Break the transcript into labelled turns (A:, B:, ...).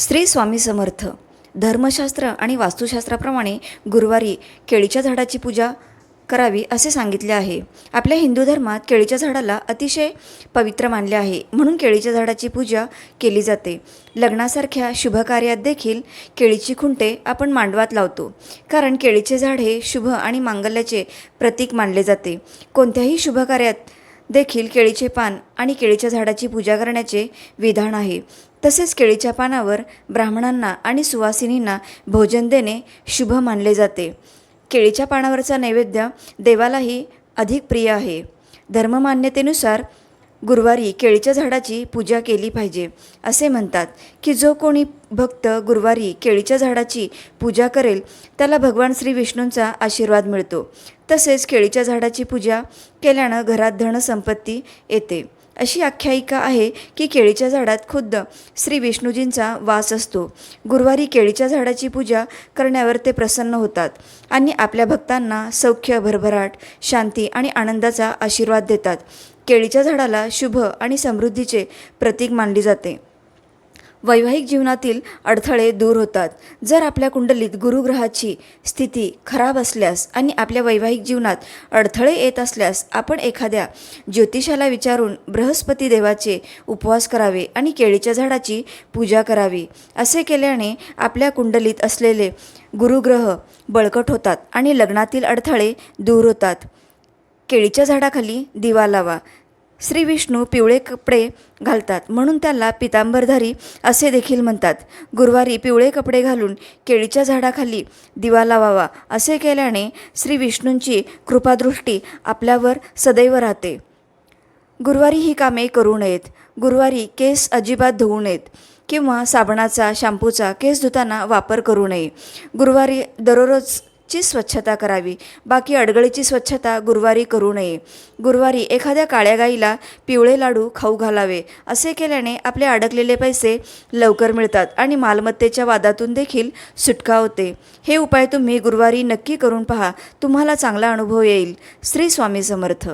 A: श्री स्वामी समर्थ. धर्मशास्त्र आणि वास्तुशास्त्राप्रमाणे गुरुवारी केळीच्या झाडाची पूजा करावी असे सांगितले आहे. आपल्या हिंदू धर्मात केळीच्या झाडाला अतिशय पवित्र मानले आहे. म्हणून केळीच्या झाडाची पूजा केली जाते. लग्नासारख्या शुभकार्यात देखील केळीची खुंटे आपण मांडवात लावतो. कारण केळीचे झाड हे शुभ आणि मांगल्याचे प्रतीक मानले जाते. कोणत्याही शुभकार्यात देखील केळीचे पान आणि केळीच्या झाडाची पूजा करण्याचे विधान आहे. तसेच केळीच्या पानावर ब्राह्मणांना आणि सुवासिनींना भोजन देणे शुभ मानले जाते. केळीच्या पानावरचा नैवेद्य देवालाही अधिक प्रिय आहे. धर्ममान्यतेनुसार गुरुवारी केळीच्या झाडाची पूजा केली पाहिजे असे म्हणतात की जो कोणी भक्त गुरुवारी केळीच्या झाडाची पूजा करेल त्याला भगवान श्री विष्णूंचा आशीर्वाद मिळतो. तसेच केळीच्या झाडाची पूजा केल्यानं घरात धनसंपत्ती येते. अशी आख्यायिका आहे की केळीच्या झाडात खुद्द श्री विष्णूजींचा वास असतो. गुरुवारी केळीच्या झाडाची पूजा करण्यावर ते प्रसन्न होतात आणि आपल्या भक्तांना सौख्य भरभराट शांती आणि आनंदाचा आशीर्वाद देतात. केळीच्या झाडाला शुभ आणि समृद्धीचे प्रतीक मानले जाते. वैवाहिक जीवनातील अडथळे दूर होतात. जर आपल्या कुंडलीत गुरुग्रहाची स्थिती खराब असल्यास आणि आपल्या वैवाहिक जीवनात अडथळे येत असल्यास आपण एखाद्या ज्योतिषाला विचारून बृहस्पती देवाचे उपवास करावे आणि केळीच्या झाडाची पूजा करावी. असे केल्याने आपल्या कुंडलीत असलेले गुरुग्रह बळकट होतात आणि लग्नातील अडथळे दूर होतात. केळीच्या झाडाखाली दिवा लावा. श्री विष्णू पिवळे कपडे घालतात. म्हणून त्याला पितांबरधारी असे देखील म्हणतात. गुरुवारी पिवळे कपडे घालून केळीच्या झाडाखाली दिवा लावावा असे केल्याने श्री विष्णूंची कृपादृष्टी आपल्यावर सदैव राहते. गुरुवारी ही कामे करू नयेत. गुरुवारी केस अजिबात धुवू नयेत किंवा साबणाचा शॅम्पूचा केस धुताना वापर करू नये. गुरुवारी दररोज ची स्वच्छता करावी. बाकी अडगळीची स्वच्छता गुरुवारी करू नये. गुरुवारी एखाद्या काळ्या गाईला पिवळे लाडू खाऊ घालावे. असे केल्याने आपले अडकलेले पैसे लवकर मिळतात आणि मालमत्तेच्या वादातून देखील सुटका होते. हे उपाय तुम्ही गुरुवारी नक्की करून पहा. तुम्हाला चांगला अनुभव येईल. श्री स्वामी समर्थ.